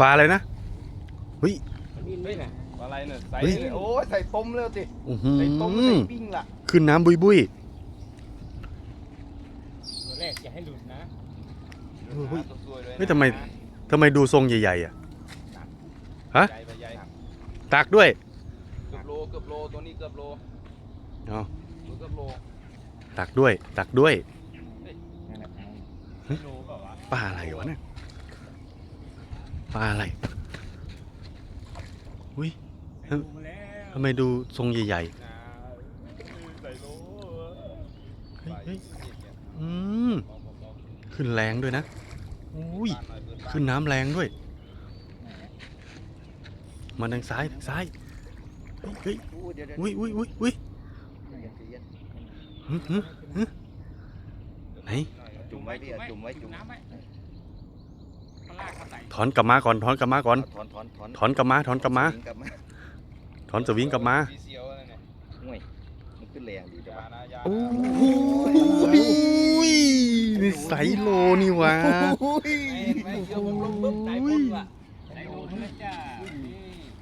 ปลาอะไรนะเฮ้ย นี่ไม่น่ะอะไรเนี่ยใส่เฮ้ย เลยโอ้ยใส่ต้มเลยสิอื้อหือใส่ต้มใส่ปิ้งล่ะขึ้นน้ำบุยบุยตัวแรกอย่าให้หลุดนะเออเฮ้ยสวยๆเลยนะเฮ้ยทำไมทำไมดูทรงใหญ่ๆอะ ฮะ ใหญ่ไปใหญ่ตักด้วย เกือบโลเกือบโลตัวนี้เกือบโลเอา ตัวเกือบโลตักด้วย ตักด้วย นั่นแหละเอาเฮ้ยโลเปล่าวะปลาอะไรวะเนี่ย ปลาอะไร อุ้ยทำไมดูทรงใหญ่นะใส่โลๆเฮ้ยเฮ้ยอืม ขึ้นแรงด้วยนะ อุ้ย ขึ้นน้ำแรงด้วย มาทางซ้ายทางซ้าย เฮ้ยอุ้ยอุ้ยอุ้ยอุ้ยไหนจุ่มไว้พี่จุ่มไว้จุ่ม ถอนกลับมาก่อนถอนกลับมาก่อน ถอนถอนถอนถอนกลับมาถอนกลับมา กลับมาถอนสวิงกลับมาสีเสียวอะไรเนี่ยห่วยมันขึ้นแรงดีจังยาวะนะยาโอ้นะโหนี่ไซโลนี่หวะไม่ไม่เกี่ย